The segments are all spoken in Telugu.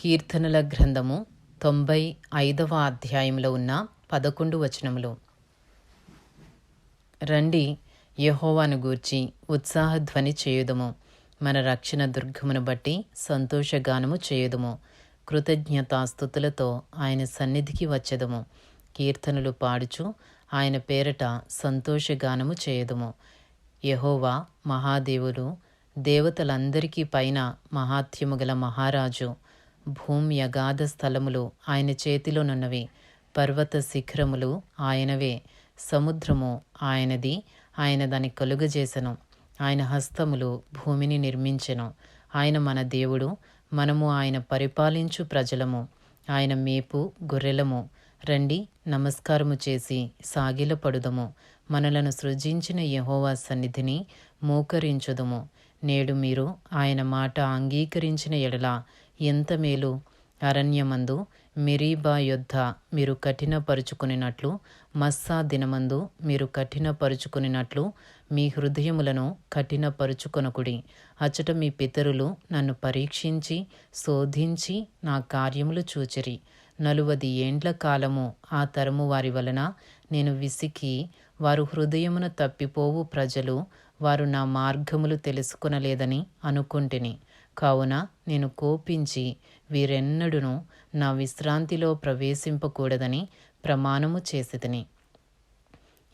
కీర్తనల గ్రంథము తొంభై ఐదవ అధ్యాయంలో ఉన్న పదకొండు వచనములు. రండి యహోవాను గూర్చి ఉత్సాహధ్వని చేయుదము. మన రక్షణ దుర్గమును బట్టి సంతోషగానము చేయుదము. కృతజ్ఞతాస్థుతులతో ఆయన సన్నిధికి వచ్చెదము. కీర్తనలు పాడుచు ఆయన పేరట సంతోషగానము చేయదము. యహోవా మహాదేవుడు దేవతలందరికీ పైన మహాత్యము గల మహారాజు భూమి అగాధ స్థలములు ఆయన చేతిలోనున్నవి పర్వత శిఖరములు ఆయనవే. సముద్రము ఆయనది. ఆయన దాన్ని కలుగజేసెను. ఆయన హస్తములు భూమిని నిర్మించెను. ఆయన మన దేవుడు. మనము ఆయన పరిపాలించు ప్రజలము. ఆయన మేపు గొర్రెలము. రండి నమస్కారము చేసి సాగిలపడుదము. మనలను సృజించిన యహోవా సన్నిధిని మోకరించుదము. నేడు మీరు ఆయన మాట అంగీకరించిన ఎడల ఎంత మేలు? అరణ్యమందు మిరీబా యొద్ద మీరు కఠినపరుచుకునినట్లు మస్సా దినమందు మీరు కఠినపరుచుకునినట్లు మీ హృదయములను కఠినపరుచుకొనకుడి. అచట మీ పితరులు నన్ను పరీక్షించి శోధించి నా కార్యములు చూచిరి. నలువది ఏండ్ల కాలము ఆ తరము వారి వలన నేను విసికి వారు హృదయమున తప్పిపోవు ప్రజలు వారు నా మార్గములు తెలుసుకొనలేదని అనుకుంటుని. కావున నేను కోపించి వీరెన్నడును నా విశ్రాంతిలో ప్రవేశింపకూడదని ప్రమాణము చేసితిని.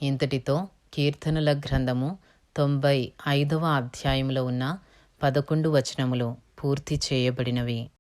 ఇంతటితో కీర్తనల గ్రంథము తొంభై ఐదవ అధ్యాయంలో ఉన్న పదకొండు వచనములు పూర్తి చేయబడినవి.